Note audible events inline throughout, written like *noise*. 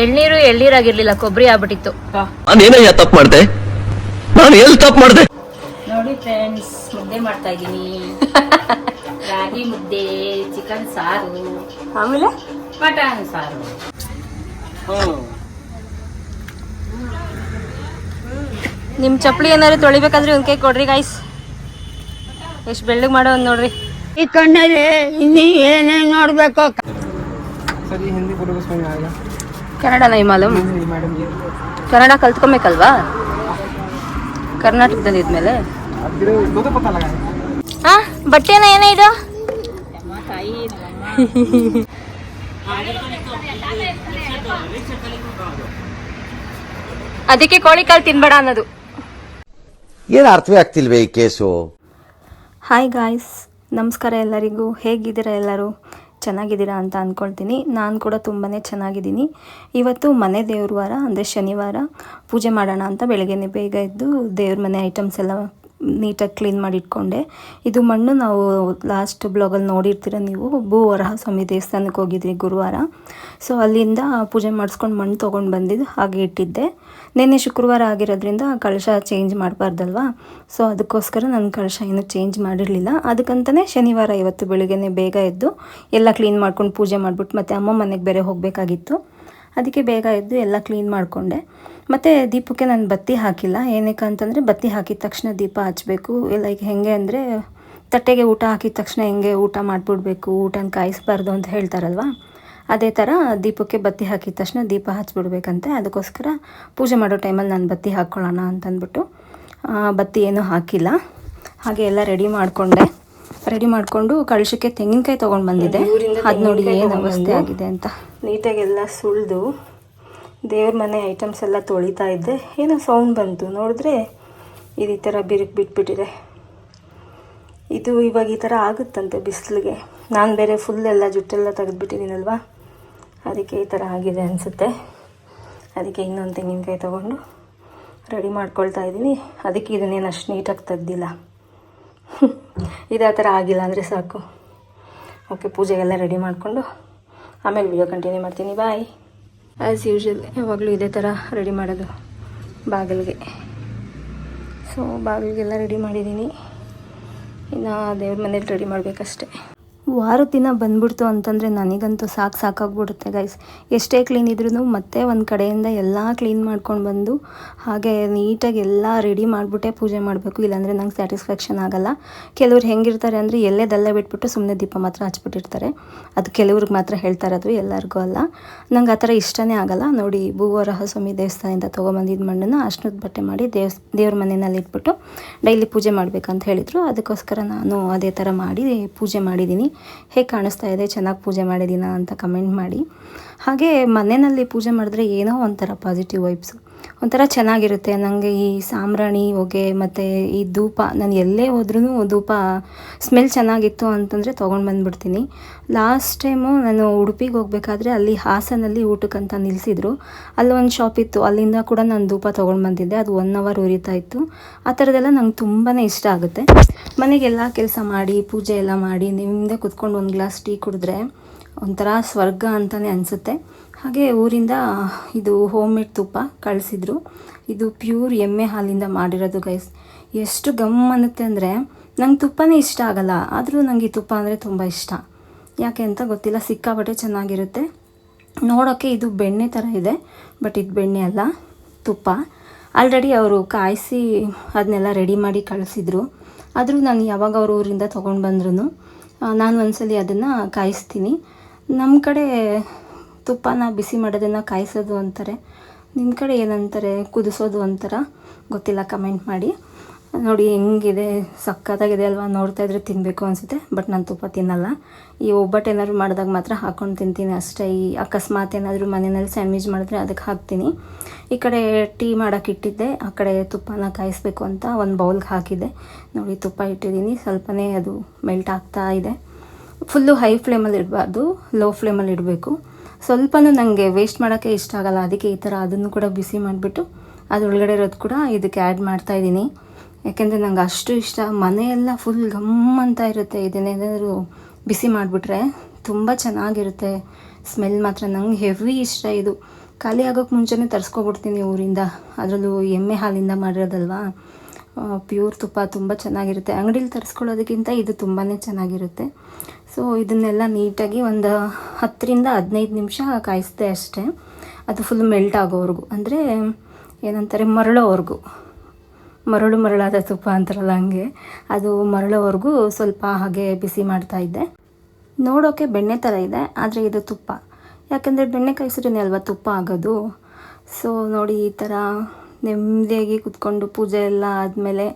ಎಳ್ನೀರು ಎಳ್ನೀರಾಗಿರ್ಲಿಲ್ಲ ಕೊಬ್ಬರಿ ಆಗ್ಬಿಟ್ಟಿತ್ತು. ನಾನೇನಯ್ಯ ತಪ್ಪು ಮಾಡ್ದೆ? ನಾನು ಎಲ್ಲಿ ತಪ್ಪು ಮಾಡ್ದೆ? ನೋಡಿ ಫ್ರೆಂಡ್ಸ್ ಮುದ್ದೆ ಮಾಡ್ತಾ ಇದ್ದೀನಿ. ರಾಗಿ ಮುದ್ದೆ ಚಿಕನ್ ಸಾರು. ಆಮೇಲೆ? ಮಟನ್ ಸಾರು. ನಿಮ್ಮ ಚಪ್ಪಲಿ ಏನಾದ್ರು ತೊಳಿಬೇಕಾದ್ರೆ ಒಂದು ಕೈ ಕೊಡ್ರಿ ಗಾಯ್ಸ್ ಎಷ್ಟು ಬೆಳ್ಳಗೆ ಮಾಡೋ ನೋಡ್ರಿ. ಈ ಕಣ್ಣಲ್ಲಿ ಇನ್ನೀ ಏನೇನು ನೋಡ್ಬೇಕು ಸರಿ ಹಿಂದಿ ಕನ್ನಡನ ಈ ಮಾಲಮ್ ಕನ್ನಡ ಕಲ್ತ್ಕೊಬೇಕಲ್ವಾ? ಕರ್ನಾಟಕದಲ್ಲಿ ಇದ್ಮೇಲೆ? ಹಾ ಬಟ್ಟೆನ ಏನೇ ಇದು? ಅದಕ್ಕೆ ಕೋಳಿ ಕಾಲ್ ತಿನ್ಬೇಡ ಅನ್ನೋದು. ಏನು ಅರ್ಥವೇ ಆಗ್ತಿಲ್ವೇ ಈ ಕೇಸು? ಹಾಯ್ ಗಾಯ್ಸ್ ನಮಸ್ಕಾರ ಎಲ್ಲರಿಗೂ. ಹೇಗಿದ್ದೀರಾ ಎಲ್ಲರೂ? ಚೆನ್ನಾಗಿದ್ದೀರಾ ಅಂತ ಅಂದ್ಕೊಳ್ತೀನಿ ನಾನು ಕೂಡ ತುಂಬಾ ಚೆನ್ನಾಗಿದ್ದೀನಿ. ಇವತ್ತು ಮನೆ ದೇವ್ರ ವಾರ, ಅಂದರೆ ಶನಿವಾರ. ಪೂಜೆ ಮಾಡೋಣ ಅಂತ ಬೆಳಗ್ಗೆನೆ ಬೇಗ ಎದ್ದು ದೇವ್ರ ಮನೆ ಐಟಮ್ಸ್ ಎಲ್ಲ ನೀಟಾಗಿ ಕ್ಲೀನ್ ಮಾಡಿ ಇಟ್ಕೊಂಡೆ ಇದು ಮಣ್ಣು ನಾವು ಲಾಸ್ಟ್ ಬ್ಲಾಗಲ್ಲಿ ನೋಡಿರ್ತೀರ ನೀವು ಭೂ ವರಹ ಸ್ವಾಮಿ ದೇವಸ್ಥಾನಕ್ಕೆ ಹೋಗಿದ್ವಿ ಗುರುವಾರ. ಸೊ ಅಲ್ಲಿಂದ ಪೂಜೆ ಮಾಡಿಸ್ಕೊಂಡು ಮಣ್ಣು ತೊಗೊಂಡು ಬಂದಿದ್ದು ಹಾಗೆ ಇಟ್ಟಿದ್ದೆ. ನಿನ್ನೆ ಶುಕ್ರವಾರ ಆಗಿರೋದ್ರಿಂದ ಕಳಶ ಚೇಂಜ್ ಮಾಡಬಾರ್ದಲ್ವಾ? ಸೊ ಅದಕ್ಕೋಸ್ಕರ ನಾನು ಕಳಶ ಏನು ಚೇಂಜ್ ಮಾಡಿರಲಿಲ್ಲ. ಅದಕ್ಕಂತಲೇ ಶನಿವಾರ ಇವತ್ತು ಬೆಳಿಗ್ಗೆ ಬೇಗ ಎದ್ದು ಎಲ್ಲ ಕ್ಲೀನ್ ಮಾಡ್ಕೊಂಡು ಪೂಜೆ ಮಾಡಿಬಿಟ್ಟು ಮತ್ತು ಅಮ್ಮ ಮನೆಗೆ ಬೇರೆ ಹೋಗಬೇಕಾಗಿತ್ತು. ಅದಕ್ಕೆ ಬೇಗ ಎದ್ದು ಎಲ್ಲ ಕ್ಲೀನ್ ಮಾಡಿಕೊಂಡೆ. ಮತ್ತು ದೀಪಕ್ಕೆ ನಾನು ಬತ್ತಿ ಹಾಕಿಲ್ಲ. ಏನಕ್ಕೆ ಅಂತಂದರೆ ಬತ್ತಿ ಹಾಕಿದ ತಕ್ಷಣ ದೀಪ ಹಚ್ಚಬೇಕು ಲೈಕ್ ಹೆಂಗೆ ಅಂದರೆ ತಟ್ಟೆಗೆ ಊಟ ಹಾಕಿದ ತಕ್ಷಣ ಹೆಂಗೆ ಊಟ ಮಾಡಿಬಿಡ್ಬೇಕು, ಊಟನ ಕಾಯಿಸ್ಬಾರ್ದು ಅಂತ ಹೇಳ್ತಾರಲ್ವ? ಅದೇ ಥರ ದೀಪಕ್ಕೆ ಬತ್ತಿ ಹಾಕಿದ ತಕ್ಷಣ ದೀಪ ಹಚ್ಬಿಡ್ಬೇಕಂತೆ. ಅದಕ್ಕೋಸ್ಕರ ಪೂಜೆ ಮಾಡೋ ಟೈಮಲ್ಲಿ ನಾನು ಬತ್ತಿ ಹಾಕ್ಕೊಳ್ಳೋಣ ಅಂತಂದ್ಬಿಟ್ಟು ಬತ್ತಿ ಏನೂ ಹಾಕಿಲ್ಲ. ಹಾಗೆ ಎಲ್ಲ ರೆಡಿ ಮಾಡಿಕೊಂಡೆ. ರೆಡಿ ಮಾಡಿಕೊಂಡು ಕಳಶಕ್ಕೆ ತೆಂಗಿನಕಾಯಿ ತೊಗೊಂಡು ಬಂದಿದ್ದೆ. ಅದು ನೋಡಿ ಏನು ಅವಸ್ಥೆ ಆಗಿದೆ ಅಂತ. ನೀಟಾಗೆಲ್ಲ ಸುಳಿದು ದೇವ್ರ ಮನೆ ಐಟಮ್ಸ್ ಎಲ್ಲ ತೊಳಿತಾ ಇದ್ದೆ. ಏನೋ ಸೌಂಡ್ ಬಂತು ನೋಡಿದ್ರೆ ಇದು ಈ ಥರ ಬಿರುಕು ಬಿಟ್ಬಿಟ್ಟಿದೆ. ಇದು ಇವಾಗ ಈ ಥರ ಆಗುತ್ತಂತೆ ಬಿಸಿಲಿಗೆ. ನಾನು ಬೇರೆ ಫುಲ್ ಎಲ್ಲ ಜುಟ್ಟೆಲ್ಲ ತೆಗೆದ್ಬಿಟ್ಟಿದ್ದೀನಲ್ವಾ? ಅದಕ್ಕೆ ಈ ಥರ ಆಗಿದೆ ಅನಿಸುತ್ತೆ. ಅದಕ್ಕೆ ಇನ್ನೊಂದು ತೆಂಗಿನಕಾಯಿ ತೊಗೊಂಡು ರೆಡಿ ಮಾಡ್ಕೊಳ್ತಾ ಇದ್ದೀನಿ. ಅದಕ್ಕೆ ಇದನ್ನೇನು ಅಷ್ಟು ನೀಟಾಗಿ ತೆಗ್ದಿಲ್ಲ. *laughs* ಇದು ಆ ಥರ ಆಗಿಲ್ಲ ಅಂದರೆ ಸಾಕು. ಓಕೆ, ಪೂಜೆಗೆಲ್ಲ ರೆಡಿ ಮಾಡಿಕೊಂಡು ಆಮೇಲೆ ವಿಡಿಯೋ ಕಂಟಿನ್ಯೂ ಮಾಡ್ತೀನಿ. ಬಾಯ್ ಆ್ಯಸ್ ಯೂಶ್ವಲ್ ಯಾವಾಗಲೂ ಇದೇ ಥರ ರೆಡಿ ಮಾಡೋದು ಬಾಗಿಲಿಗೆ. ಸೊ ಬಾಗಿಲಿಗೆಲ್ಲ ರೆಡಿ ಮಾಡಿದ್ದೀನಿ. ಇನ್ನು ದೇವ್ರ ಮನೇಲಿ ರೆಡಿ ಮಾಡಬೇಕಷ್ಟೆ. ವಾರದ ದಿನ ಬಂದ್ಬಿಡ್ತು ಅಂತಂದರೆ ನನಗಂತೂ ಸಾಕು ಸಾಕಾಗ್ಬಿಡುತ್ತೆ ಗೈಸ್ ಎಷ್ಟೇ ಕ್ಲೀನ್ ಇದ್ರೂ ಮತ್ತೆ ಒಂದು ಕಡೆಯಿಂದ ಎಲ್ಲ ಕ್ಲೀನ್ ಮಾಡ್ಕೊಂಡು ಬಂದು ಹಾಗೆ ನೀಟಾಗಿ ಎಲ್ಲ ರೆಡಿ ಮಾಡಿಬಿಟ್ಟೆ ಪೂಜೆ ಮಾಡಬೇಕು. ಇಲ್ಲಾಂದರೆ ನಂಗೆ ಸ್ಯಾಟಿಸ್ಫ್ಯಾಕ್ಷನ್ ಆಗಲ್ಲ. ಕೆಲವ್ರು ಹೆಂಗಿರ್ತಾರೆ ಅಂದರೆ ಎಲ್ಲೇದೆಲ್ಲ ಬಿಟ್ಬಿಟ್ಟು ಸುಮ್ಮನೆ ದೀಪ ಮಾತ್ರ ಹಚ್ಬಿಟ್ಟಿರ್ತಾರೆ. ಅದು ಕೆಲವ್ರಿಗೆ ಮಾತ್ರ ಹೇಳ್ತಾ ಇರೋದು, ಎಲ್ಲರಿಗೂ ಅಲ್ಲ. ನಂಗೆ ಆ ಥರ ಇಷ್ಟನೇ ಆಗಲ್ಲ. ನೋಡಿ ಭೂವರಹ ಸ್ವಾಮಿ ದೇವಸ್ಥಾನದಿಂದ ತೊಗೊಂಬಂದಿದ್ದ ಮಣ್ಣನ್ನು ಅಷ್ಟದ ಬಟ್ಟೆ ಮಾಡಿ ದೇವ್ ದೇವ್ರ ಮನೆಯಲ್ಲಿ ಇಟ್ಬಿಟ್ಟು ಡೈಲಿ ಪೂಜೆ ಮಾಡಬೇಕಂತ ಹೇಳಿದರು. ಅದಕ್ಕೋಸ್ಕರ ನಾನು ಅದೇ ಥರ ಮಾಡಿ ಪೂಜೆ ಮಾಡಿದ್ದೀನಿ ಹೇಗೆ ಕಾಣಿಸ್ತಾ ಇದೆ, ಚೆನ್ನಾಗಿ ಪೂಜೆ ಮಾಡಿದ್ದೀನ ಅಂತ ಕಮೆಂಟ್ ಮಾಡಿ. ಹಾಗೆ ಮನೆಯಲ್ಲಿ ಪೂಜೆ ಮಾಡಿದ್ರೆ ಏನೋ ಒಂಥರ ಪಾಸಿಟಿವ್ ವೈಬ್ಸು ಒಂಥರ ಚೆನ್ನಾಗಿರುತ್ತೆ. ನನಗೆ ಈ ಸಾಂಬ್ರಾಣಿ, ಹೊಗೆ ಮತ್ತು ಈ ಧೂಪ, ನಾನು ಎಲ್ಲೇ ಹೋದ್ರೂ ಧೂಪ ಸ್ಮೆಲ್ ಚೆನ್ನಾಗಿತ್ತು ಅಂತಂದರೆ ತೊಗೊಂಡು ಬಂದುಬಿಡ್ತೀನಿ. ಲಾಸ್ಟ್ ಟೈಮು ನಾನು ಉಡುಪಿಗೆ ಹೋಗಬೇಕಾದ್ರೆ ಅಲ್ಲಿ ಹಾಸನಲ್ಲಿ ಊಟಕ್ಕಂತ ನಿಲ್ಲಿಸಿದ್ರು ಅಲ್ಲಿ ಒಂದು ಶಾಪ್ ಇತ್ತು. ಅಲ್ಲಿಂದ ಕೂಡ ನಾನು ಧೂಪ ತೊಗೊಂಡು ಬಂದಿದ್ದೆ. ಅದು ಒನ್ ಅವರ್ ಉರಿತಾ ಇತ್ತು. ಆ ಥರದ್ದೆಲ್ಲ ನಂಗೆ ತುಂಬಾ ಇಷ್ಟ ಆಗುತ್ತೆ. ಮನೆಗೆಲ್ಲ ಕೆಲಸ ಮಾಡಿ, ಪೂಜೆ ಎಲ್ಲ ಮಾಡಿ ನಿಮ್ಮದೇ ಕುತ್ಕೊಂಡು ಒಂದು ಗ್ಲಾಸ್ ಟೀ ಕುಡಿದ್ರೆ ಒಂಥರ ಸ್ವರ್ಗ ಅಂತಲೇ ಅನಿಸುತ್ತೆ. ಹಾಗೆ ಊರಿಂದ ಇದು ಹೋಮ್ ಮೇಡ್ ತುಪ್ಪ ಕಳಿಸಿದ್ರು. ಇದು ಪ್ಯೂರ್ ಎಮ್ಮೆ ಹಾಲಿಂದ ಮಾಡಿರೋದು ಗೈಸ್ ಎಷ್ಟು ಗಮ್ ಅನ್ನುತ್ತೆ ಅಂದರೆ ನಂಗೆ ತುಪ್ಪನೇ ಇಷ್ಟ ಆಗಲ್ಲ. ಆದರೂ ನನಗೆ ಈ ತುಪ್ಪ ಅಂದರೆ ತುಂಬ ಇಷ್ಟ. ಯಾಕೆ ಅಂತ ಗೊತ್ತಿಲ್ಲ. ಸಿಕ್ಕಾಪಟ್ಟೆ ಚೆನ್ನಾಗಿರುತ್ತೆ. ನೋಡೋಕ್ಕೆ ಇದು ಬೆಣ್ಣೆ ಥರ ಇದೆ ಬಟ್ ಇದು ಬೆಣ್ಣೆ ಅಲ್ಲ, ತುಪ್ಪ. ಆಲ್ರೆಡಿ ಅವರು ಕಾಯಿಸಿ ಅದನ್ನೆಲ್ಲ ರೆಡಿ ಮಾಡಿ ಕಳಿಸಿದ್ರು. ಆದರೂ ನಾನು ಯಾವಾಗ ಅವ್ರ ಊರಿಂದ ತೊಗೊಂಡು ಬಂದ್ರೂ ನಾನು ಒಂದ್ಸಲಿ ಅದನ್ನು ಕಾಯಿಸ್ತೀನಿ. ನಮ್ಮ ಕಡೆ ತುಪ್ಪನ ಬಿಸಿ ಮಾಡೋದನ್ನು ಕಾಯಿಸೋದು ಅಂತಾರೆ. ನಿಮ್ಮ ಕಡೆ ಏನಂತಾರೆ? ಕುದಿಸೋದು ಅಂತಾರ? ಗೊತ್ತಿಲ್ಲ ಕಮೆಂಟ್ ಮಾಡಿ. ನೋಡಿ, ಹೆಂಗಿದೆ? ಸಕ್ಕತ್ತಾಗಿದೆ ಅಲ್ವಾ? ನೋಡ್ತಾ ಇದ್ರೆ ತಿನ್ನಬೇಕು ಅನಿಸುತ್ತೆ, ಬಟ್ ನಾನು ತುಪ್ಪ ತಿನ್ನಲ್ಲ. ಈ ಒಬ್ಬಟ್ಟು ಏನಾದ್ರು ಮಾಡಿದಾಗ ಮಾತ್ರ ಹಾಕ್ಕೊಂಡು ತಿಂತೀನಿ ಅಷ್ಟೇ. ಈ ಅಕಸ್ಮಾತ್ ಏನಾದರೂ ಮನೆಯಲ್ಲಿ ಸ್ಯಾಂಡ್ವಿಚ್ ಮಾಡಿದ್ರೆ ಅದಕ್ಕೆ ಹಾಕ್ತೀನಿ. ಈ ಕಡೆ ಟೀ ಮಾಡೋಕೆ ಇಟ್ಟಿದ್ದೆ, ಆ ಕಡೆ ತುಪ್ಪನ ಕಾಯಿಸ್ಬೇಕು ಅಂತ ಒಂದು ಬೌಲ್ಗೆ ಹಾಕಿದ್ದೆ. ನೋಡಿ, ತುಪ್ಪ ಇಟ್ಟಿದ್ದೀನಿ. ಸ್ವಲ್ಪನೇ ಅದು ಮೆಲ್ಟ್ ಆಗ್ತಾ ಇದೆ. ಫುಲ್ಲು ಹೈ ಫ್ಲೇಮಲ್ಲಿ ಇಡಬಾರ್ದು, ಲೋ ಫ್ಲೇಮಲ್ಲಿ ಇಡಬೇಕು. ಸ್ವಲ್ಪನೂ ನನಗೆ ವೇಸ್ಟ್ ಮಾಡೋಕ್ಕೆ ಇಷ್ಟ ಆಗಲ್ಲ. ಅದಕ್ಕೆ ಈ ಥರ ಅದನ್ನು ಕೂಡ ಬಿಸಿ ಮಾಡಿಬಿಟ್ಟು ಅದರೊಳಗಡೆ ಇರೋದು ಕೂಡ ಇದಕ್ಕೆ ಆ್ಯಡ್ ಮಾಡ್ತಾ ಇದ್ದೀನಿ. ಯಾಕೆಂದರೆ ನಂಗೆ ಅಷ್ಟು ಇಷ್ಟ. ಮನೆಯೆಲ್ಲ ಫುಲ್ ಘಮ್ ಅಂತ ಇರುತ್ತೆ. ಇದನ್ನೇನಾದರೂ ಬಿಸಿ ಮಾಡಿಬಿಟ್ರೆ ತುಂಬ ಚೆನ್ನಾಗಿರುತ್ತೆ. ಸ್ಮೆಲ್ ಮಾತ್ರ ನಂಗೆ ಹೆವಿ ಇಷ್ಟ ಇದು. ಖಾಲಿ ಆಗೋಕ್ಕೆ ಮುಂಚೆನೇ ತರಿಸ್ಕೊಬಿಡ್ತೀನಿ ಊರಿಂದ. ಅದರಲ್ಲೂ ಎಮ್ಮೆ ಹಾಲಿಂದ ಮಾಡಿರೋದಲ್ವಾ? ಪ್ಯೂರ್ ತುಪ್ಪ ತುಂಬ ಚೆನ್ನಾಗಿರುತ್ತೆ. ಅಂಗಡೀಲಿ ತರಿಸ್ಕೊಳ್ಳೋದಕ್ಕಿಂತ ಇದು ತುಂಬಾ ಚೆನ್ನಾಗಿರುತ್ತೆ. ಸೊ ಇದನ್ನೆಲ್ಲ ನೀಟಾಗಿ ಒಂದು ಹತ್ತರಿಂದ ಹದಿನೈದು ನಿಮಿಷ ಕಾಯಿಸ್ದೆ ಅಷ್ಟೇ. ಅದು ಫುಲ್ ಮೆಲ್ಟ್ ಆಗೋವರೆಗೂ. ಅಂದರೆ ಏನಂತಾರೆ, ಮರಳೋವರೆಗೂ. ಮರಳು ಮರಳಾದ ತುಪ್ಪ ಅಂತಾರಲ್ಲ ಹಂಗೆ. ಅದು ಮರಳೋವರೆಗೂ ಸ್ವಲ್ಪ ಹಾಗೆ ಬಿಸಿ ಮಾಡ್ತಾ ಇದ್ದೆ. ನೋಡೋಕ್ಕೆ ಬೆಣ್ಣೆ ಥರ ಇದೆ, ಆದರೆ ಇದು ತುಪ್ಪ. ಯಾಕೆಂದರೆ ಬೆಣ್ಣೆ ಕಾಯಿಸಿದ್ರೆ ಅಲ್ವಾ ತುಪ್ಪ ಆಗೋದು? ಸೊ ನೋಡಿ ಈ ಥರ ನೆಮ್ಮದಿಯಾಗಿ ಕುತ್ಕೊಂಡು ಪೂಜೆ ಎಲ್ಲ ಆದಮೇಲೆ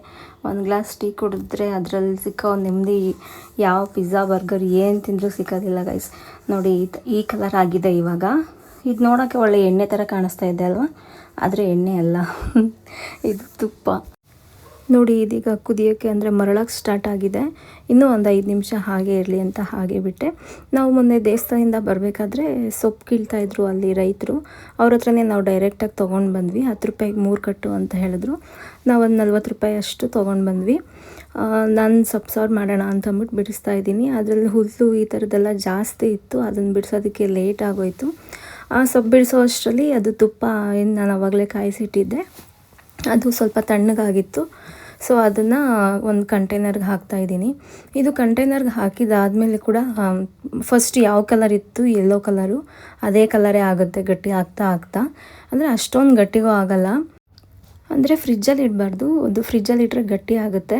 ಒಂದು ಗ್ಲಾಸ್ ಟೀ ಕುಡಿದ್ರೆ ಅದರಲ್ಲಿ ಸಿಕ್ಕೋ ನೆಮ್ಮದಿ, ಯಾವ ಪಿಜ್ಜಾ, ಬರ್ಗರ್ ಏನು ತಿಂದರೂ ಸಿಕ್ಕೋದಿಲ್ಲ ಗೈಸ್ ನೋಡಿ, ಈ ಕಲರ್ ಆಗಿದೆ ಇವಾಗ. ಇದು ನೋಡೋಕ್ಕೆ ಒಳ್ಳೆ ಎಣ್ಣೆ ಥರ ಕಾಣಿಸ್ತಾ ಇದೆ ಅಲ್ವಾ? ಆದರೆ ಎಣ್ಣೆ ಅಲ್ಲ. *laughs* ಇದು ತುಪ್ಪ. ನೋಡಿ ಇದೀಗ ಕುದಿಯೋಕ್ಕೆ ಅಂದರೆ ಮರಳಕ್ಕೆ ಸ್ಟಾರ್ಟ್ ಆಗಿದೆ. ಇನ್ನೂ ಒಂದು ಐದು ನಿಮಿಷ ಹಾಗೆ ಇರಲಿ ಅಂತ ಹಾಗೆ ಬಿಟ್ಟೆ. ನಾವು ಮೊನ್ನೆ ದೇವಸ್ಥಾನದಿಂದ ಬರಬೇಕಾದ್ರೆ ಸೊಪ್ಪು ಕೀಳ್ತಾಯಿದ್ರು ಅಲ್ಲಿ ರೈತರು. ಅವ್ರ ಹತ್ರನೇ ನಾವು ಡೈರೆಕ್ಟಾಗಿ ತೊಗೊಂಡು ಬಂದ್ವಿ. ಹತ್ತು ರೂಪಾಯಿಗೆ ಮೂರು ಕಟ್ಟು ಅಂತ ಹೇಳಿದ್ರು. ನಾವು ಒಂದು ನಲ್ವತ್ತು ರೂಪಾಯಿ ಅಷ್ಟು ತೊಗೊಂಡು ಬಂದ್ವಿ. ನಾನು ಸೊಪ್ಪು ಸಾರು ಮಾಡೋಣ ಅಂತ ಅಂದ್ಬಿಟ್ಟು ಬಿಡಿಸ್ತಾ ಇದ್ದೀನಿ. ಅದರಲ್ಲಿ ಹುಲ್ಲು ಈ ಥರದ್ದೆಲ್ಲ ಜಾಸ್ತಿ ಇತ್ತು. ಅದನ್ನು ಬಿಡಿಸೋದಕ್ಕೆ ಲೇಟ್ ಆಗೋಯಿತು. ಆ ಸೊಪ್ಪು ಬಿಡಿಸೋ ಅಷ್ಟರಲ್ಲಿ ಅದು ತುಪ್ಪ ಏನು ನಾನು ಆವಾಗಲೇ ಕಾಯಿಸಿಟ್ಟಿದ್ದೆ. ಅದು ಸ್ವಲ್ಪ ತಣ್ಣಗಾಗಿತ್ತು. ಸೊ ಅದನ್ನು ಒಂದು ಕಂಟೈನರ್ಗೆ ಹಾಕ್ತಾ ಇದ್ದೀನಿ. ಇದು ಕಂಟೈನರ್ಗೆ ಹಾಕಿದಾದಮೇಲೆ ಕೂಡ ಫಸ್ಟ್ ಯಾವ ಕಲರ್ ಇತ್ತು? ಯೆಲ್ಲೋ ಕಲರು ಅದೇ ಕಲರೇ ಆಗುತ್ತೆ ಗಟ್ಟಿ ಆಗ್ತಾ ಆಗ್ತಾ. ಅಂದರೆ ಅಷ್ಟೊಂದು ಗಟ್ಟಿಗೂ ಆಗಲ್ಲ. ಅಂದರೆ ಫ್ರಿಜ್ಜಲ್ಲಿ ಇಡಬಾರ್ದು. ಅದು ಫ್ರಿಜ್ಜಲ್ಲಿ ಇಟ್ಟರೆ ಗಟ್ಟಿ ಆಗುತ್ತೆ.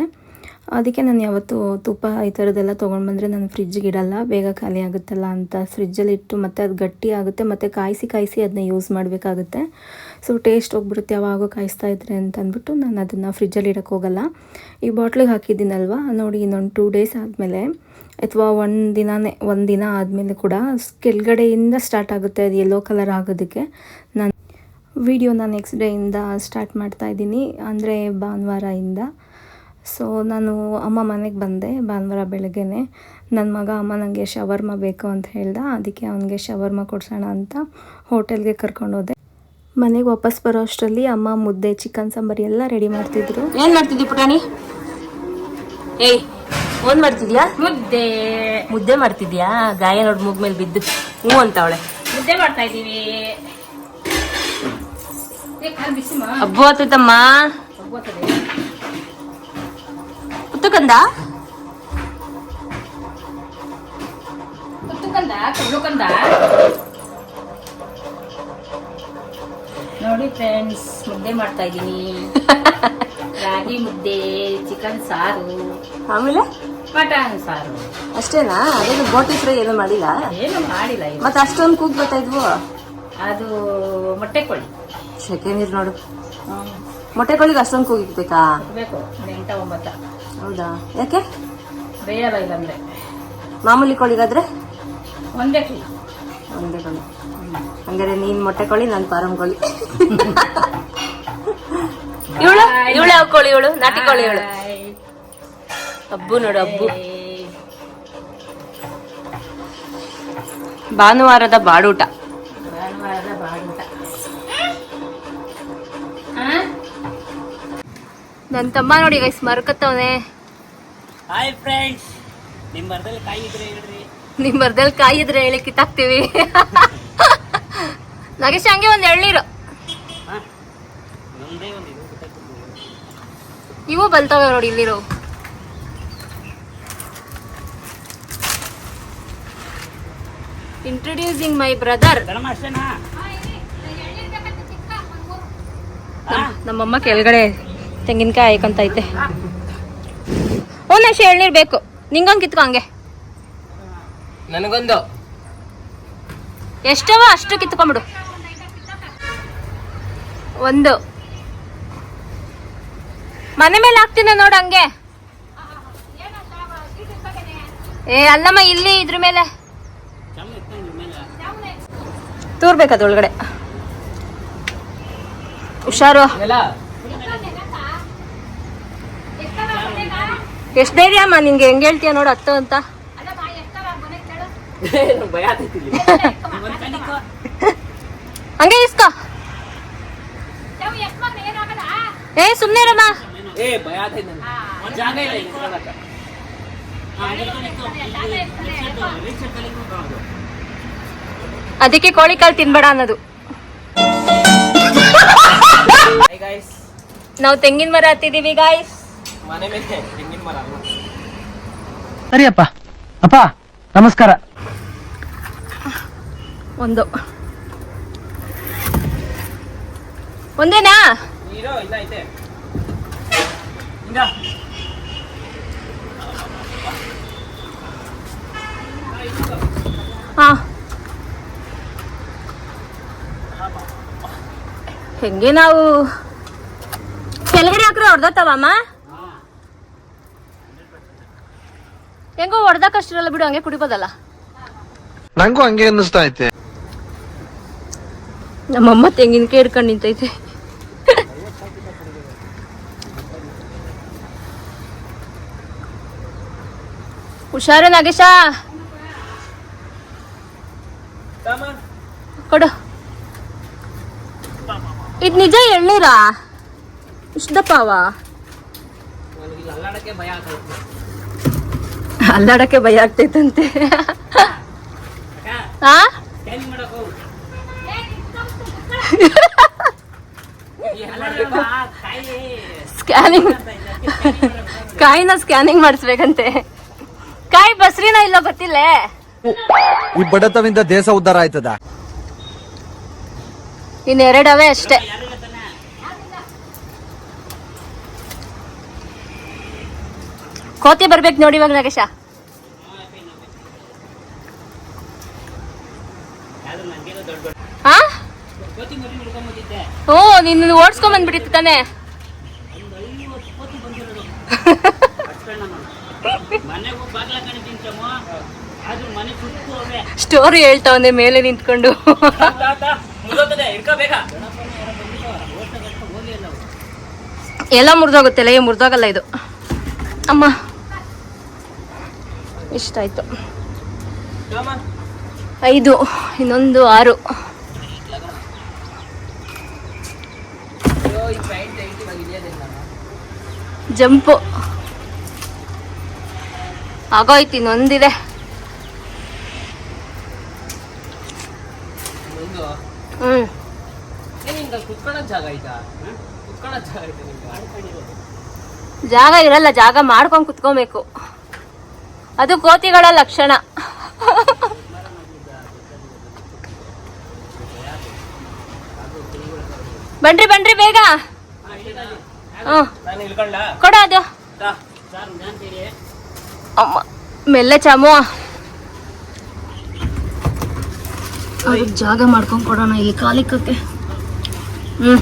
ಅದಕ್ಕೆ ನಾನು ಯಾವತ್ತು ತುಪ್ಪ ಈ ಥರದ್ದೆಲ್ಲ ತೊಗೊಂಡು ಬಂದರೆ ನಾನು ಫ್ರಿಜ್ಜಿಗೆ ಇಡಲ್ಲ. ಬೇಗ ಖಾಲಿ ಆಗುತ್ತಲ್ಲ ಅಂತ ಫ್ರಿಜ್ಜಲ್ಲಿ ಇಟ್ಟು ಮತ್ತೆ ಅದು ಗಟ್ಟಿ ಆಗುತ್ತೆ. ಮತ್ತು ಕಾಯಿಸಿ ಕಾಯಿಸಿ ಅದನ್ನ ಯೂಸ್ ಮಾಡಬೇಕಾಗುತ್ತೆ. ಸೊ ಟೇಸ್ಟ್ ಹೋಗ್ಬಿಡುತ್ತೆ, ಯಾವಾಗ ಕಾಯಿಸ್ತಾ ಇದ್ರೆ ಅಂತ ಅಂದ್ಬಿಟ್ಟು ನಾನು ಅದನ್ನು ಫ್ರಿಜ್ಜಲ್ಲಿ ಇಡೋಕ್ಕೆ ಹೋಗಲ್ಲ. ಈ ಬಾಟ್ಲಿಗೆ ಹಾಕಿದ್ದೀನಲ್ವಾ? ನೋಡಿ ಇನ್ನೊಂದು ಟೂ ಡೇಸ್ ಆದಮೇಲೆ, ಅಥವಾ ಒಂದು ದಿನನೇ, ಒಂದು ದಿನ ಆದಮೇಲೆ ಕೂಡ ಕೆಳಗಡೆಯಿಂದ ಸ್ಟಾರ್ಟ್ ಆಗುತ್ತೆ, ಅದು ಯೆಲ್ಲೋ ಕಲರ್ ಆಗೋದಕ್ಕೆ. ನಾನು ವಿಡಿಯೋನ ನೆಕ್ಸ್ಟ್ ಡೇಯಿಂದ ಸ್ಟಾರ್ಟ್ ಮಾಡ್ತಾ ಇದ್ದೀನಿ, ಅಂದರೆ ಭಾನುವಾರದಿಂದ ಸೊ ನಾನು ಅಮ್ಮ ಮನೆಗೆ ಬಂದೆ, ಭಾನುವಾರ ಬೆಳಗ್ಗೆನೆ. ನನ್ನ ಮಗ ಅಮ್ಮ ನನಗೆ ಶವರ್ಮ ಬೇಕು ಅಂತ ಹೇಳ್ದ, ಅದಕ್ಕೆ ಅವನಿಗೆ ಶವರ್ಮ ಕೊಡ್ಸೋಣ ಅಂತ ಹೋಟೆಲ್ಗೆ ಕರ್ಕೊಂಡೋದೆ ಮನೆಗೆ ವಾಪಸ್ ಬರೋ ಅಷ್ಟರಲ್ಲಿ ಅಮ್ಮ ಮುದ್ದೆ ಚಿಕನ್ ಸಾಂಬಾರು ಎಲ್ಲ ರೆಡಿ ಮಾಡ್ತಿದ್ರು. ಏನ್ ಮಾಡ್ತಿದ್ದಿ ಪುಟಾಣಿ? ಏಯ್ ಒಂದ್ ಮಾಡ್ತಿದ್ಯಾ? ಮುದ್ದೆ. ಮುದ್ದೆ ಮಾಡ್ತಿದ್ಯಾ? ಗಾಯ ನೋಡ್ ಮೂಗ್ ಮೇಲೆ ಬಿದ್ದು. ಹ್ಞೂ ಅಂತವಳೆ ಮುದ್ದೆ ಮಾಡ್ತಾ ಇದೀವಿ. ಹಬ್ಬ ಆತೈತಮ್ಮ. ಕುತ್ತಕಂದ ಕುತ್ತು ನೋಡಿ ಫ್ರೆಂಡ್ಸ್ ಮುದ್ದೆ ಮಾಡ್ತಾ ಇದ್ದೀನಿ. *laughs* ರಾಗಿ ಮುದ್ದೆ ಚಿಕನ್ ಸಾರು ಆಮೇಲೆ? ಮಟನ್ ಸಾರು. ಅಷ್ಟೇನಾ? ಅದೇನು ಬೋಟಿ ಫ್ರೈ ಏನು ಮಾಡಿಲ್ಲ? ಏನು ಮಾಡಿಲ್ಲ ಇದು. ಮತ್ತೆ ಅಷ್ಟೊಂದು ಕೂಗ್ ಬರ್ತಾ ಇದ್ವು? ಅದು ಮೊಟ್ಟೆ ಕೋಳಿ. ಸೆಕೆಂಡ್ ನೀರು ನೋಡು. ಮೊಟ್ಟೆ ಕೋಳಿಗೆ ಅಷ್ಟೊಂದು ಕೂಗಿಬೇಕಾ ಬೇಕು ಎಂಟ ಒಂಬತ್ತ. ಹೌದಾ? ಯಾಕೆ? ಬೇಯಲ್ಲ ಇಲ್ಲಂದ್ರೆ. ಮಾಮೂಲಿ ಕೋಳಿಗಾದ್ರೆ? ಒಂದೇ ಕೋಳಿ. ಒಂದೇ ಕೋಳಿ. ಹಂಗಾರೆ ನೀನ್ ಮೊಟ್ಟೆ ಕೋಳಿ ನಾನು ಪಾರಂ ಕೋಳಿ. *laughs* ಇವಳು? ಇವಳು ಯಾವ ಕೋಳಿ ಇವಳು? ನಾಟಿ ಕೋಳಿ ಇವಳು. ಹಬ್ಬು ನೋಡು ಹಬ್ಬು ಭಾನುವಾರದ ಬಾಡೂಟ. ನನ್ ಬಾಡುಟ. ನನ್ನ ತಮ್ಮ ನೋಡಿ ಗೈಸ್ ಮರ್ಕತ್ತವನೆ. ಹಾಯ್ ಫ್ರೆಂಡ್ಸ್ ನಿಮ್ಮ ಬರ್ದಲ್ಲಿ ಕಾಯಿ ಇದ್ರೆ ಹೇಳ್ರಿ. ನಿಮ್ಮ ಮರದಲ್ಲಿ ಕಾಯಿ ಇದ್ರೆ ಹೇಳಿ ಕಿತ್ತಾಕ್ತೀವಿ. *laughs* ನಾಗೇಶ್ ಹಂಗೆ ಒಂದು ಎಳ್ನೀರು. ಒಂದು. ಇವು ಬಲ್ತಾವೆ ನೋಡಿ ಇಲ್ಲಿರೋ. ಇಂಟ್ರೊಡ್ಯೂಸಿಂಗ್ ಮೈ ಬ್ರದರ್ ನಮ್ಮಮ್ಮ ಕೆಳಗಡೆ ತೆಂಗಿನಕಾಯಿ ಹಾಯ್ಕೊಂತ ಐತೆ ಒಂದಷ್ಟು ಎಳ್ನೀರು ಬೇಕು. ನಿಂಗೊಂದು ಕಿತ್ಕೊ ಹಂಗೆ. ನನಗೊಂದು. ಎಷ್ಟವ ಅಷ್ಟು ಕಿತ್ಕೊಂಬಿಡು. ಒಂದು. ಮನೆ ಮೇಲೆ ಹಾಕ್ತೀನ ನೋಡು ಹಂಗೆ. ಏ ಅಲ್ಲಮ್ಮ ಇಲ್ಲಿ ಇದ್ರ ಮೇಲೆ. ತೂರ್ಬೇಕದು ಒಳಗಡೆ. ಹುಷಾರು. ಎಷ್ಟು ಧೈರ್ಯ ಅಮ್ಮ ನಿಂಗೆ ಹೆಂಗ್ ಹೇಳ್ತೀಯ ನೋಡು ಹತ್ತು ಅಂತ. *laughs* ಹಂಗೆ ಇಸ್ಕೋ. ಏ ಸುಮ್ನೆ ರಮ್ಮ ಏ ಭಯ. ಜಾಗ. ಅದಕ್ಕೆ ಕೋಳಿ ಕಾಳು ತಿನ್ಬೇಡ ಅನ್ನೋದು. ಗೈಸ್ ನಾವು ತೆಂಗಿನ ಮರ ಹತ್ತಿದೀವಿ ಗಾಯ್ಸ್ ಮನೆ ಮೇಲೆ ತೆಂಗಿನ ಮರ ಅಲ್ವಾ? ಸರಿಯಪ್ಪ ಅಪ್ಪ ನಮಸ್ಕಾರ. ಒಂದು. ಒಂದೇನಾ? ನೀರು ಇಲ್ಲ ಐತೆ. ಹಾ. ಹೆಂಗೆ ನಾವು? ಕೆಳಗಡೆ ಹಾಕ್ರೆ ಹೊಡೆದತ್ತವಮ್ಮ? ಹೆಂಗೋ ಹೊಡೆದಕ್ಕಷ್ಟಿರಲ್ಲ ಬಿಡು ಹಂಗೆ ಕುಡಿಬೋದಲ್ಲ. ನಂಗೂ ಹಂಗೆ ಅನ್ನಿಸ್ತಾ ಐತೆ. ನಮ್ಮಮ್ಮ ತೆಂಗಿನಕಾಯಿ ಹಿಡ್ಕೊಂಡು ನಿಂತೈತೆ. ಹುಷಾರು ನಾಗೇಶ. ಕೊಡು. ಇದು ನಿಜ ಎಳ್ನೀರಾ? ಇಷ್ಟಪ್ಪಾವ ಅಲ್ಲಾಡಕ್ಕೆ ಭಯ ಆಗ್ತೈತಂತೆ. ಆ? *laughs* ಸ್ಕ್ಯಾನಿಂಗ್ ಕಾಯಿನ ಸ್ಕ್ಯಾನಿಂಗ್ ಮಾಡಿಸ್ಬೇಕಂತೆ. ಕಾಯಿ ಬಸ್ರಿನ ಇಲ್ಲೋ ಗೊತ್ತಿಲ್ಲ? ಈ ಬಡತವಿಂದ ದೇಶ ಉದ್ಧಾರ ಆಯ್ತದ? ಇನ್ನೆರಡವೇ ಅಷ್ಟೇ. ಕೋತಿ ಬರ್ಬೇಕು ನೋಡಿ ಇವಾಗ ನಾಗೇಶ. ಆ? ಹ್ಞೂ ನಿನ್ನ ಓಡಿಸ್ಕೊಂಡ್ ಬಂದ್ಬಿಟ್ಟಿತ್ತು ತಾನೆ. ಸ್ಟೋರಿ ಹೇಳ್ತಾವನೆ ಮೇಲೆ ನಿಂತ್ಕೊಂಡು. ಎಲ್ಲ ಮುರಿದೋಗುತ್ತೆ, ಲೈ, ಮುರಿದೋಗಲ್ಲ ಇದು. ಅಮ್ಮ. ಇಷ್ಟಾಯಿತು. ಐದು, ಇನ್ನೊಂದು ಆರು ಅಯ್ಯೋ ಈ ಪ್ಯಾಂಟ್ ಐತಿ ಇವಾಗ ಇಳಿಯೋದಿಲ್ಲ ಜಂಪು. ಆಗೋಯ್ತು ಇನ್ನೊಂದಿದೆ. ಹ್ಮ್. ಜಾಗ ಇರಲ್ಲ ಜಾಗ ಮಾಡ್ಕೊಂಡು ಕುತ್ಕೋಬೇಕು. ಅದು ಕೋತಿಗಳ ಲಕ್ಷಣ. ಬನ್ರಿ ಬನ್ರಿ ಬೇಗ. ಕೊಡ ಅದು. ಅಮ್ಮ ಮೆಲ್ಲ ಚಾಮು ಅದಕ್ಕೆ ಜಾಗ ಮಾಡ್ಕೊಂಡು ಕೊಡೋಣ ಇಲ್ಲಿ ಕಾಲಿಕಕ್ಕೆ ಹ್ಮ್.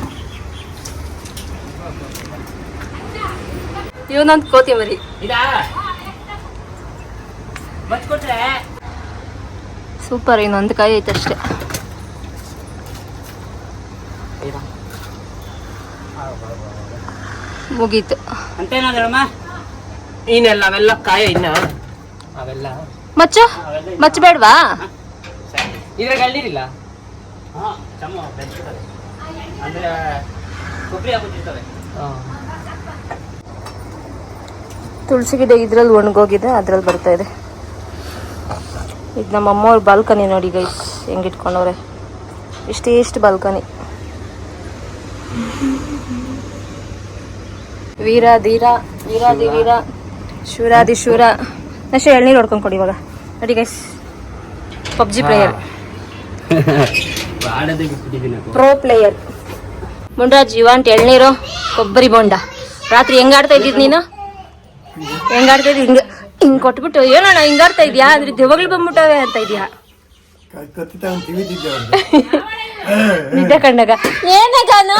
ಇವನೊಂದು ಕೋತಿ ಮರಿ ಇದಾ ಬಚ್ಕೊಟ್ರೆ ಸೂಪರ್ ಇನ್ನೊಂದು ಕಾಯಿ ಐತೆ ಅಷ್ಟೇ. ಮುಗೀತು. ಅಂತೇನಾದ್ರಮ್ಮ? ಇನ್ನೆಲ್ಲ ಅವೆಲ್ಲ ಕಾಯ ಇನ್ನ? ಅವೆಲ್ಲ? ಮಚ್ಚು? ಮಚ್ಚು ಬೇಡವಾ? ಇದ್ರಾಗ ಅಲ್ಲಿರಿಲ್ಲ? ಹಾ ಚಮ್ಮ ಅಂದ್ರೆ ಕೊಬ್ಬರಿ ಹಾಕೋತಿರ್ತವೆ ತುಳಸಿ ಗಿಡ ಇದ್ರಲ್ಲಿ ಒಣಗೋಗಿದೆ ಅದ್ರಲ್ಲಿ ಬರ್ತಾ ಇದೆ. ಇದು ನಮ್ಮ ಅಮ್ಮವ್ರ ಬಾಲ್ಕನಿ ನೋಡಿ ಗೈಸ್ ಹೆಂಗಿಟ್ಕೊಂಡವ್ರೆ. ಇಷ್ಟೇ ಇಷ್ಟು ಬಾಲ್ಕನಿ ವೀರ ಧೀರ ವೀರಾದಿ ವೀರ ಶೂರಾದಿ ಶೂರ. ಅಷ್ಟೇ ಎಳ್ನೀರು ಹೊಡ್ಕೊಂಡು ಕೊಡಿ ಇವಾಗ. ನೋಡಿ guys PUBG player pro player Mundraj ಇವಾಂಟ್ ಎಳ್ನೀರು ಕೊಬ್ಬರಿ ಬೋಂಡ. ರಾತ್ರಿ ಹೆಂಗ್ ಆಡ್ತಾ ಇದ್ದಿದ್ ನೀನು? ಹೆಂಗ್ ಆಡ್ತಾ ಇದ್ದಿ? ಹಿಂಗ ಹಿಂಗ್ ಕೊಟ್ಬಿಟ್ಟು ಏನೋಣ ಹಿಂಗ್ ಆಡ್ತಾ ಇದ್ಯಾ? ಅಂದ್ರೆ ದೆವ್ವಗಳು ಬಂದ್ಬಿಟ್ಟವೆ ಅಂತ ಇದ್ಯಾ? *laughs* ನಿದ್ದ ಕಂಡಾಗ. ಏನಗಾನು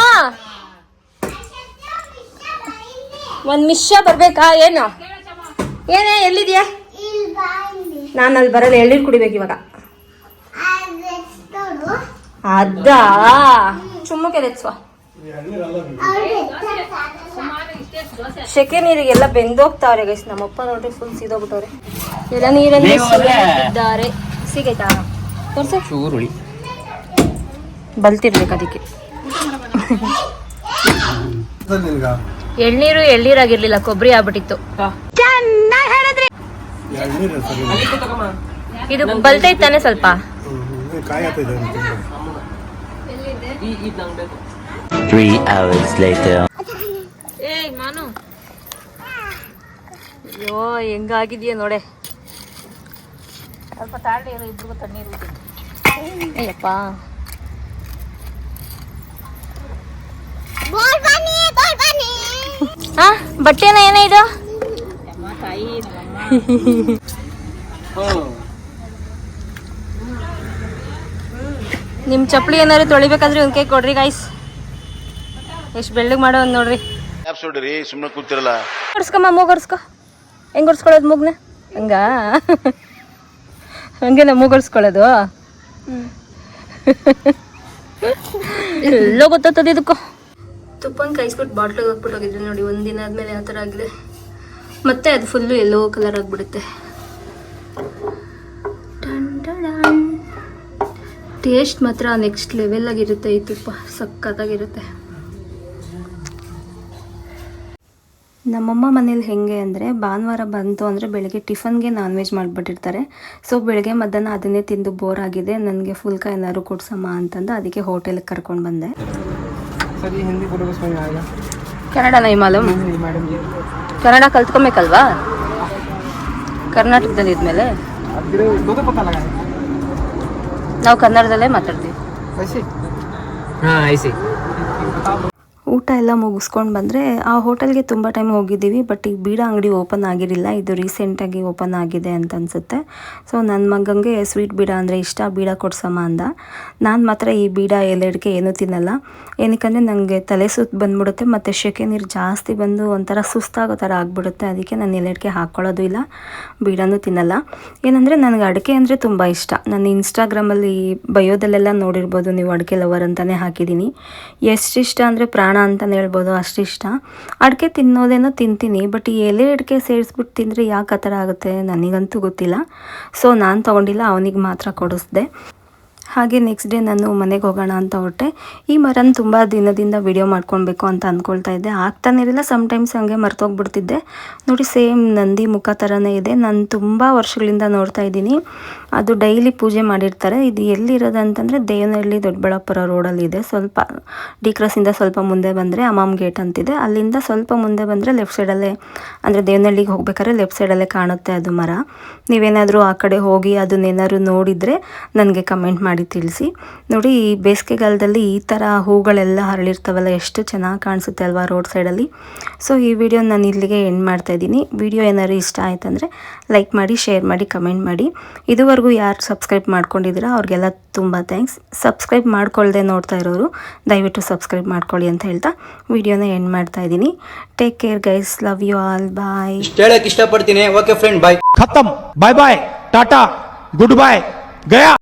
ಒಂದ್ ಮಿಷ ಬರ್ಬೇಕಾ ಏನು? ಏನೇ ಎಲ್ಲಿದ್ಯಾ? ನಾನು ಅಲ್ಲಿ ಬರಲ್ಲ ಎಳ್ನೀರು ಕುಡಿಬೇಕು ಇವಾಗ. ಅದಾ? ಚುಮ್ಮಕ್ಕೆ ತೆಚ್ಚುವ ಸೆಕೆ ನೀರಿಗೆಲ್ಲ ಬೆಂದೋಗ್ತಾವ್ರೆ ಗೈಸ್ ನಮ್ಮಪ್ಪ ನೋಡ್ರಿ ಫುಲ್ ಸೀದೋಗ್ಬಿಟ್ಟವ್ರೆ. ಎಲ್ಲ ನೀರನ್ನೇ ಸಿಗಿದ್ದಾರೆ ಸಿಗೈತಾ ತೋರ್ಸು. ಚೂರುಳಿ. ಬಲ್ತಿರ್ಬೇಕು ಅದಕ್ಕೆ. ಎಳ್ನೀರು ಎಳ್ನೀರಾಗಿರ್ಲಿಲ್ಲ ಕೊಬ್ಬರಿ ಆಗ್ಬಿಟ್ಟಿತ್ತು. ಇದು ಬಲ್ತೈತಾನೆ ಸ್ವಲ್ಪ. ಅಯ್ಯೋ ಹೆಂಗಾಗಿದೆಯಾ ನೋಡೆ. ಸ್ವಲ್ಪ ತಾಳಿ ಇರೋ ಇಬ್ರಿಗೂ ತಣ್ಣೀರು ಅಯ್ಯಪ್ಪ. ಹಾ ಬಟ್ಟೆನ ಏನೇ ಇದು? ನಮ್ಮ ತಾಯಿ ನಮ್ಮಮ್ಮ ನಿಮ್ಮ ಚಪ್ಪಲಿ ಏನಾದ್ರು ತೊಳಿಬೇಕಾದ್ರೆ ಒಂದ್ ಕೈ ಕೊಡ್ರಿ ಗಾಯ್ಸ್ ಎಷ್ಟು ಬೆಳ್ಳಗ್ ಮಾಡೋ ಒಂದು ನೋಡ್ರಿ ಸುಡ್ರಿ ಸುಮ್ಮನೆ ಕೂತಿರಲ್ಲ. ಒರ್ಸ್ಕಮ್ಮ ಮೂಗ್ ಒರ್ಸ್ಕೊ ಹೆಂಗ್ ಒರ್ಸ್ಕೊಳ್ಳೋದು ಮೂಗ್ನ? ಹಂಗ? ಹಂಗೆ ನಮ್ಮ ಮೂಗ್ ಒರ್ಸ್ಕೊಳ್ಳೋದು ಎಲ್ಲೋ ಗೊತ್ತದ ಇದಕ್ಕೂ. ತುಪ್ಪನ ಕಾಯಿಸ್ಬಿಟ್ಟು ಬಾಟ್ಲಿಗೆ ಹಾಕ್ಬಿಟ್ಟು ಹೋಗಿದ್ವಿ ನೋಡಿ ಒಂದಿನ ಆದಮೇಲೆ ಯಾವ ಥರ ಆಗಿದೆ. ಮತ್ತೆ ಅದು ಫುಲ್ಲು ಎಲ್ಲೋ ಕಲರ್ ಆಗಿಬಿಡುತ್ತೆ. ಟೇಸ್ಟ್ ಮಾತ್ರ ನೆಕ್ಸ್ಟ್ ಲೆವೆಲ್ ಆಗಿರುತ್ತೆ ಈ ತುಪ್ಪ, ಸಖತ್ತಾಗಿರುತ್ತೆ. ನಮ್ಮಮ್ಮ ಮನೇಲಿ ಹೆಂಗೆ ಅಂದರೆ, ಭಾನುವಾರ ಬಂತು ಅಂದರೆ ಬೆಳಗ್ಗೆ ಟಿಫನ್ಗೆ ನಾನ್ ವೆಜ್ ಮಾಡಿಬಿಟ್ಟಿರ್ತಾರೆ. ಸೊ ಬೆಳಗ್ಗೆ ಮಧ್ಯಾಹ್ನ ಅದನ್ನೇ ತಿಂದು ಬೋರ್ ಆಗಿದೆ. ನನಗೆ ಫುಲ್ಕ ಏನಾದ್ರು ಕೊಡ್ಸಮ್ಮ ಅಂತಂದು ಅದಕ್ಕೆ ಹೋಟೆಲ್ಗೆ ಕರ್ಕೊಂಡು ಬಂದೆ. ಸರಿ ಹಿಂದಿ बोलो समझ में आएगा ಕನ್ನಡ ನೈ ಮಾಲೂಮ್ मैडम जी ಕನ್ನಡ ಕಲ್ತ್ಕೊಬೇಕಲ್ವಾ ಕರ್ನಾಟಕದಲ್ಲಿ ಇದ್ಮೇಲೆ अब तेरे दो तो पता लगा है ನಾವು ಕನ್ನಡದಲ್ಲೇ ಮಾತಾಡ್ತೀವಿ ऐसे हाँ ऐसे ಊಟ ಎಲ್ಲ ಮುಗಿಸ್ಕೊಂಡು ಬಂದರೆ ಆ ಹೋಟೆಲ್ಗೆ ತುಂಬ ಟೈಮ್ ಹೋಗಿದ್ದೀವಿ ಬಟ್ ಈಗ ಬೀಡ ಅಂಗಡಿ ಓಪನ್ ಆಗಿರಲಿಲ್ಲ. ಇದು ರೀಸೆಂಟಾಗಿ ಓಪನ್ ಆಗಿದೆ ಅಂತ ಅನಿಸುತ್ತೆ. ಸೊ ನನ್ನ ಮಗಂಗೆ ಸ್ವೀಟ್ ಬೀಡ ಅಂದರೆ ಇಷ್ಟ, ಬೀಡ ಕೊಡ್ಸಮ್ಮ ಅಂದ. ನಾನು ಮಾತ್ರ ಈ ಬೀಡ ಎಲೆಡ್ಗೆ ಏನೂ ತಿನ್ನಲ್ಲ. ಏನಕ್ಕಂದರೆ ನನಗೆ ತಲೆ ಸುತ್ತ ಬಂದ್ಬಿಡುತ್ತೆ, ಮತ್ತು ಶೆಕೆ ನೀರು ಜಾಸ್ತಿ ಬಂದು ಒಂಥರ ಸುಸ್ತಾಗೋ ಥರ ಆಗಿಬಿಡುತ್ತೆ. ಅದಕ್ಕೆ ನಾನು ಎಲೆಡ್ಗೆ ಹಾಕ್ಕೊಳ್ಳೋದು ಇಲ್ಲ, ಬೀಡನೂ ತಿನ್ನಲ್ಲ. ಏನಂದರೆ ನನಗೆ ಅಡಿಕೆ ಅಂದರೆ ತುಂಬ ಇಷ್ಟ. ನಾನು ಇನ್ಸ್ಟಾಗ್ರಾಮಲ್ಲಿ ಬಯೋದಲ್ಲೆಲ್ಲ ನೋಡಿರ್ಬೋದು, ನೀವು ಅಡಿಕೆ ಲವರ್ ಅಂತಲೇ ಹಾಕಿದ್ದೀನಿ. ಎಷ್ಟಿಷ್ಟ ಅಂದರೆ ಪ್ರಾಣ ಅಂತಲೇ ಹೇಳ್ಬೋದು ಅಷ್ಟಿಷ್ಟ ಅಡಿಕೆ ತಿನ್ನೋದೇನೋ ತಿಂತೀನಿ, ಬಟ್ ಈ ಎಲೆ ಅಡಿಕೆ ಸೇರಿಸ್ಬಿಟ್ಟು ತಿಂದರೆ ಯಾಕೆ ಆ ಥರ ಆಗುತ್ತೆ ನನಗಂತೂ ಗೊತ್ತಿಲ್ಲ. ಸೊ ನಾನು ತೊಗೊಂಡಿಲ್ಲ, ಅವನಿಗೆ ಮಾತ್ರ ಕೊಡಿಸ್ದೆ. ಹಾಗೆ ನೆಕ್ಸ್ಟ್ ಡೇ ನಾನು ಮನೆಗೆ ಹೋಗೋಣ ಅಂತ ಹೊರಟೆ. ಈ ಮರನ ತುಂಬ ದಿನದಿಂದ ವಿಡಿಯೋ ಮಾಡ್ಕೊಳ್ಬೇಕು ಅಂತ ಅಂದ್ಕೊಳ್ತಾ ಇದ್ದೆ. ಆಗ್ತಾನೆ ಇರಲಿಲ್ಲ ಸಮ್ಟೈಮ್ಸ್ ಹಂಗೆ ಮರ್ತೋಗ್ಬಿಡ್ತಿದ್ದೆ. ನೋಡಿ ಸೇಮ್ ನಂದಿ ಮುಖ ಥರನೇ ಇದೆ. ನಾನು ತುಂಬ ವರ್ಷಗಳಿಂದ ನೋಡ್ತಾ ಇದ್ದೀನಿ. ಅದು ಡೈಲಿ ಪೂಜೆ ಮಾಡಿರ್ತಾರೆ. ಇದು ಎಲ್ಲಿರೋದು ಅಂತಂದರೆ ದೇವನಹಳ್ಳಿ ದೊಡ್ಡಬಳ್ಳಾಪುರ ರೋಡಲ್ಲಿ ಇದೆ. ಸ್ವಲ್ಪ ಡಿ ಕ್ರಾಸಿಂದ ಸ್ವಲ್ಪ ಮುಂದೆ ಬಂದರೆ ಅಮಾಮ್ ಗೇಟ್ ಅಂತಿದೆ. ಅಲ್ಲಿಂದ ಸ್ವಲ್ಪ ಮುಂದೆ ಬಂದರೆ ಲೆಫ್ಟ್ ಸೈಡಲ್ಲೇ ಅಂದರೆ ದೇವನಹಳ್ಳಿಗೆ ಹೋಗ್ಬೇಕಾದ್ರೆ ಲೆಫ್ಟ್ ಸೈಡಲ್ಲೇ ಕಾಣುತ್ತೆ ಅದು ಮರ. ನೀವೇನಾದರೂ ಆ ಕಡೆ ಹೋಗಿ ಅದನ್ನೇನಾದ್ರು ನೋಡಿದರೆ ನನಗೆ ಕಮೆಂಟ್ ಮಾಡಿ ತಿಳಿಸಿ. ನೋಡಿ, ಈ ಬೇಸಿಗೆಗಾಲದಲ್ಲಿ ಈ ಥರ ಹೂಗಳೆಲ್ಲ ಹರಳಿರ್ತಾವಲ್ಲ, ಎಷ್ಟು ಚೆನ್ನಾಗಿ ಕಾಣಿಸುತ್ತೆ ಅಲ್ವಾ ರೋಡ್ ಸೈಡಲ್ಲಿ. ಸೊ, ಈ ವಿಡಿಯೋ ನಾನು ಇಲ್ಲಿಗೆ ಎಂಡ್ ಮಾಡ್ತಾಯಿದ್ದೀನಿ ವಿಡಿಯೋ ಏನಾದ್ರು ಇಷ್ಟ ಆಯ್ತಂದರೆ ಲೈಕ್ ಮಾಡಿ, ಶೇರ್ ಮಾಡಿ, ಕಮೆಂಟ್ ಮಾಡಿ. ಇದುವರೆಗೂ ಯಾರು ಸಬ್ಸ್ಕ್ರೈಬ್ ಮಾಡ್ಕೊಂಡಿದ್ದೀರಾ ಅವ್ರಿಗೆಲ್ಲ ತುಂಬ ಥ್ಯಾಂಕ್ಸ್ ಸಬ್ಸ್ಕ್ರೈಬ್ ಮಾಡ್ಕೊಳ್ಳದೆ ನೋಡ್ತಾ ಇರೋರು ದಯವಿಟ್ಟು ಸಬ್ಸ್ಕ್ರೈಬ್ ಮಾಡ್ಕೊಳ್ಳಿ ಅಂತ ಹೇಳ್ತಾ ವಿಡಿಯೋನ ಎಂಡ್ ಮಾಡ್ತಾ ಇದ್ದೀನಿ. Take care guys love you all bye ಹೇಳಕ್ ಇಷ್ಟಪಡ್ತೀನಿ. ಓಕೆ ಫ್ರೆಂಡ್ ಬಾಯ್ ಖತಮ್ ಬಾಯ್ ಬಾಯ್ ಟಾಟಾ ಗುಡ್ ಬಾಯ್ ಗಯಾ